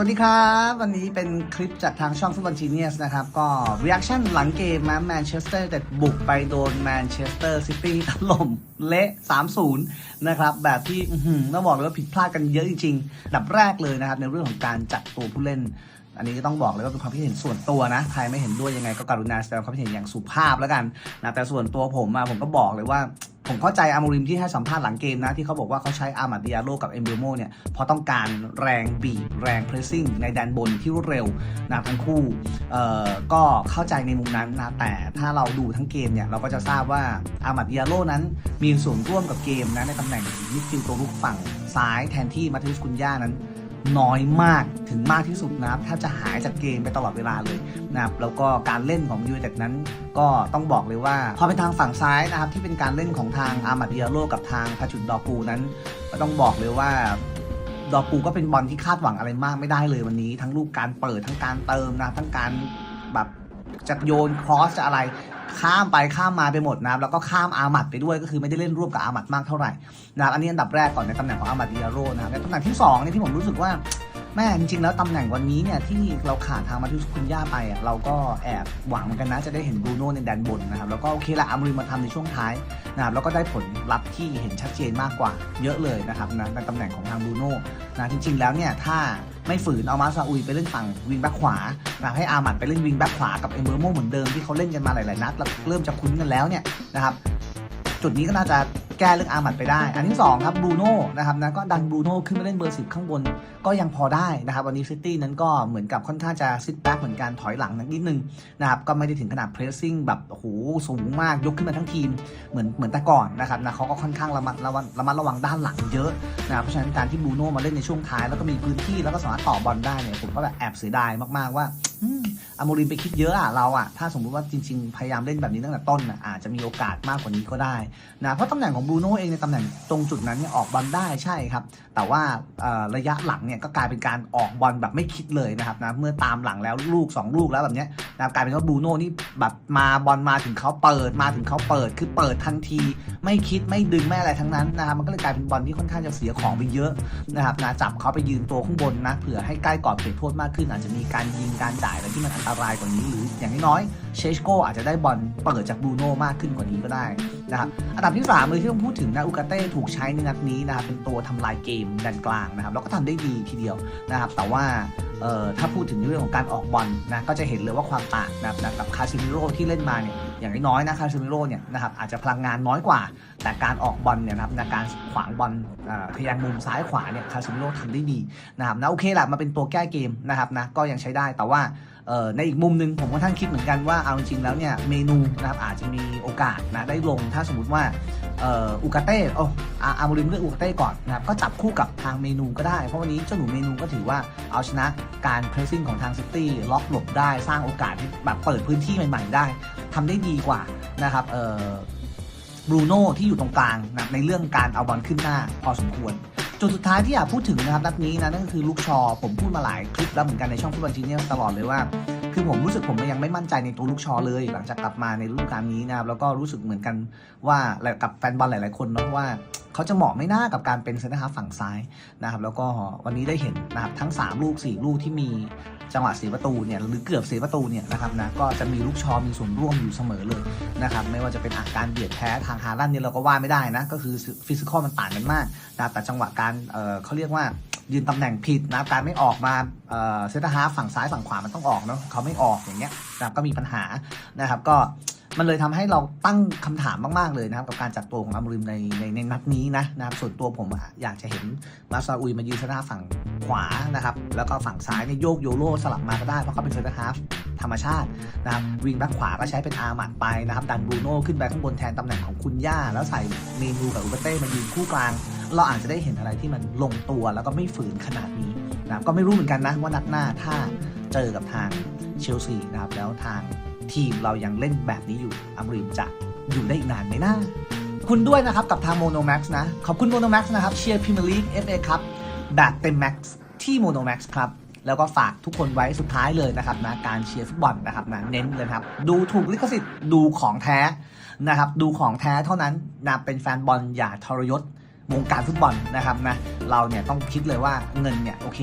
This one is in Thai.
สวัสดีครับ วันนี้เป็นคลิปจากทางช่องฟุตบอลจีเนียสนะครับ ก็ reaction หลังเกมนะแมนเชสเตอร์แต่บุกไปโดนแมนเชสเตอร์ซิตี้ถล่มเละ 3-0 นะครับ แบบที่ต้องบอกเลยว่าผิดพลาดกันเยอะจริงๆดับแรกเลยนะครับ ในเรื่องของการจัดตัวผู้เล่น อันนี้ก็ต้องบอกเลยว่าเป็นความคิดเห็นส่วนตัวนะ ใครไม่เห็นด้วยยังไงก็กรุณาแสดงความคิดเห็นอย่างสุภาพแล้วกันนะแต่ส่วนตัวผมมาผมก็บอกเลยว่า ผมเข้าใจอามูริมที่ให้สัมภาษณ์หลังเกมนะ ที่เขาบอกว่าเขาใช้อามาดิอาโลกับเอมเบโมเนี่ยเพราะต้องการแรงบีบแรงเพรสซิ่งในแดนบนที่รวดเร็วนะทั้งคู่เอ่อก็เข้าใจในมุมนั้นนะแต่ถ้าเราดูทั้งเกมเนี่ยเราก็จะทราบว่าอามาดิอาโลนั้นมีส่วนร่วมกับเกมนะในตำแหน่งมิดฟิลด์ตัวลุกฝั่งซ้ายแทนที่มาทิสคุนย่านั้น น้อยมากถึงมากที่สุดนะครับแทบจะหายจากเกมไปตลอดเวลาเลยนะครับแล้วก็การเล่นของยูไนเต็ดนั้นก็ต้องบอกเลยว่า พอเป็นทางฝั่งซ้ายนะครับที่เป็นการเล่นของทางอามาดิอาโลกับทางพาจุดดอกูนั้น ก็ต้องบอกเลยว่าดอกูก็เป็นบอลที่คาดหวังอะไรมากไม่ได้เลยวันนี้ ทั้งลูกการเปิดทั้งการเติมนะทั้งการแบบ จะโยนครอสจะอะไรข้ามไปข้ามมาไปหมดนะครับแล้วก็ข้ามอามัดไปด้วยก็คือไม่ได้เล่นร่วมกับอามัดมากเท่าไหร่นะครับอันนี้อันดับแรกก่อนในตำแหน่งของอามัดดิอาโรนะครับในตำแหน่งที่สองเนี่ยที่ผมรู้สึกว่า แม่จริงๆแล้วตำแหน่งวันนี้เนี่ยที่เราขาดทางมาทิสคุนย่าไปอะเราก็แอบหวังเหมือนกันนะจะได้เห็นบรูโน่ในแดนบนนะครับแล้วก็โอเคละอามูริมาทำในช่วงท้ายนะครับแล้วก็ได้ผลลัพธ์ที่เห็นชัดเจนมากกว่าเยอะเลยนะครับนะในตำแหน่งของทางบรูโน่นะจริง ๆ แล้วเนี่ยถ้าไม่ฝืนเอามาซาอุยไปเล่นฝั่งวิงแบ็คขวานะให้อามัดไปเล่นวิงแบ็คขวากับเอเบอร์โมเหมือนเดิมที่เขาเล่นกันมาหลายๆนัดแล้วเริ่มจะคุ้นกันแล้วเนี่ยนะครับจุดนี้ก็น่าจะ แก้เรื่องอามัดไปได้ อันที่2ครับบรูโน่นะครับนะก็ดันบรูโน่ขึ้นมาเล่นเบอร์สิบข้างบนก็ยังพอได้นะครับวันนี้ซิตี้นั้นก็เหมือนกับค่อนข้างจะซิทแบ็กเหมือนกันถอยหลังนิดนึงนะครับก็ไม่ได้ถึงขนาดเพรสซิ่งแบบโอ้โหสูงมากยกขึ้นมาทั้งทีมเหมือนเหมือนแต่ก่อนนะครับนะเขาก็ค่อนข้างระมัดระวังระมัดระวังด้านหลังเยอะนะครับเพราะฉะนั้นการที่บรูโน่มาเล่นในช่วงท้าย แล้วก็มีพื้นที่แล้วก็สามารถต่อบอลได้เนี่ยผมก็แบบแอบเสียดายมากๆว่า อมอาโมรินไปคิดเยอะอะเราอะถ้าสมมุติว่าจริง ๆ พยายามเล่นแบบนี้ตั้งแต่ต้นอะอาจจะมีโอกาสมากกว่านี้ก็ได้นะเพราะตำแหน่งของบรูโน่เองในตำแหน่งตรงจุดนั้นเนี่ยออกบอลได้ใช่ครับ แต่ว่าระยะหลังเนี่ยก็กลายเป็นการออกบอลแบบไม่คิดเลยนะครับนะเมื่อตามหลังแล้วลูก 2 ลูกแล้วแบบเนี้ยนะกลายเป็นว่าบรูโน่นี่แบบมาบอลมาถึงเขาเปิดมาถึงเขาเปิดคือเปิดทันทีไม่คิดไม่ดึงไม่อะไรทั้งนั้นนะครับมันก็เลยกลายเป็นบอลที่ค่อนข้างจะเสียของไปเยอะนะครับนะจับเขาไปยืนตัวข้างบนนะเผื่อให้ใกล้กรอบเขตโทษมากขึ้น อาจจะมีการยิงการจ่ายอะไรที่มันอันตรายกว่านี้หรืออย่างน้อยเชชโกอาจจะได้บอลเปิดจากบูโน่มากขึ้นกว่านี้ก็ได้ นะครับอันดับที่3เลยที่ต้องพูดถึงนะอุกาเต้ถูกใช้ในนัดนี้นะครับเป็นตัวทำลายเกมแดนกลางนะครับแล้วก็ทำได้ดีทีเดียวนะครับแต่ว่าเอ่อถ้าพูดถึงเรื่องของการออกบอลนะก็จะเห็นเลยว่าความต่างนะครับกับคาซิมิโร่ที่เล่นมาเนี่ยอย่างน้อยๆนะคาซิมิโร่เนี่ยนะครับอาจจะพลังงานน้อยกว่า แต่การออกบอลเนี่ยนะครับในการขวางบอลเอ่อทะแยงมุมซ้ายขวาเนี่ยคาซิมิโร่ทำได้ดีนะครับนะโอเคแหละมาเป็นตัวแก้เกมนะครับนะก็ยังใช้ได้แต่ว่า ในอีกมุมหนึ่งผมก็ท่านคิดเหมือนกันว่าเอาจริงๆแล้วเนี่ยเมนูนะครับอาจจะมีโอกาสนะได้ลงถ้าสมมติว่าอุกาเต้โอ้อาอาโมริมเลือกอุกาเต้ก่อนนะครับก็จับคู่กับทางเมนูก็ได้ เพราะวันนี้เจ้าหนูเมนูก็ถือว่าเอาชนะการเพรสซิ่งของทางซิตี้ล็อกหลบได้สร้างโอกาสที่แบบเปิดพื้นที่ใหม่ ๆ ได้ทำได้ดีกว่านะครับบรูโน่ที่อยู่ตรงกลางนะในเรื่องการเอาบอลขึ้นหน้าพอสมควร จุดสุดท้ายที่อยากพูดถึงนะครับนัดนี้นะนั่นก็คือลูกชอ ผมพูดมาหลายคลิปแล้วเหมือนกันในช่องฟุตบอลจีเนียสตลอดเลยว่า คือผมรู้สึกผมยังไม่มั่นใจในตัวลูกชอเลย หลังจากกลับมาในฤดูกาลนี้นะครับแล้วก็รู้สึกเหมือนกันว่ากับแฟนบอลหลาย ๆ คนเนาะว่าเขาจะเหมาะไม่น่ากับการเป็นเซนเตอร์ฮาฝั่งซ้ายนะครับแล้วก็วันนี้ได้เห็นนะครับทั้ง 3 ลูก 4 ลูกที่มี จังหวะเสียประตูเนี่ยหรือเกือบเสียประตูเนี่ยนะครับนะก็จะมีลูกชอมีส่วนร่วมอยู่เสมอเลยนะครับไม่ว่าจะเป็นอาการเบียดแพ้ทางฮาลันเนี่ยเราก็ว่าไม่ได้นะก็คือฟิสิกอลมันต่างกันมากนะแต่จังหวะการเเขาเรียกว่ายืนตำแหน่งผิดนะการไม่ออกมาเซนเตฮาล์ฝั่งซ้ายฝั่งขวามันต้องออกเนาะเขาไม่ออกอย่างเงี้ยนะก็มีปัญหานะครับก็มันเลยทำให้เราตั้งคำถามมาก ๆ เลยนะครับ กับการจัดตัวของอัมริมในในในนัดนี้นะนะครับส่วนตัวผมอยากจะเห็นมาซาอุยมายืนเซนเตอร์ฮาฝั่ง ขวานะครับแล้วก็ฝั่งซ้ายเนี่ยโยกโยโรสลับมาก็ได้เพราะเขาเป็นเซนเตอร์ฮาล์ฟธรรมชาตินะครับวิงแบ็คขวาก็ใช้เป็นอาร์มัดไปนะครับดันบูโน่ขึ้นไปข้างบนแทนตำแหน่งของคุณย่า แล้วใส่เมนูกับอุบเต้มายืนคู่กลาง เราอาจจะได้เห็นอะไรที่มันลงตัวแล้วก็ไม่ฝืนขนาดนี้นะครับก็ไม่รู้เหมือนกันนะว่านัดหน้าถ้าเจอกับทางเชลซีนะครับแล้วทางทีมเรายังเล่นแบบนี้อยู่อัมริมจะอยู่ได้อีกนานไหมนะคุณด้วยนะครับกับทางโมโนแม็กซ์นะ ขอบคุณโมโนแม็กซ์นะครับเชียร์พรีเมียร์ลีกเอฟเอครับ แบบเต็มแม็กซ์ที่โมโนแม็กซ์ครับ แล้วก็ฝากทุกคนไว้สุดท้ายเลยนะครับนะการเชียร์ฟุตบอลนะครับนะเน้นเลยครับ ดูถูกลิขสิทธิ์ดูของแท้นะครับดูของแท้เท่านั้นนะเป็นแฟนบอลอย่าทรยศวงการฟุตบอลนะครับนะเราเนี่ยต้องคิดเลยว่าเงินเนี่ยโอเค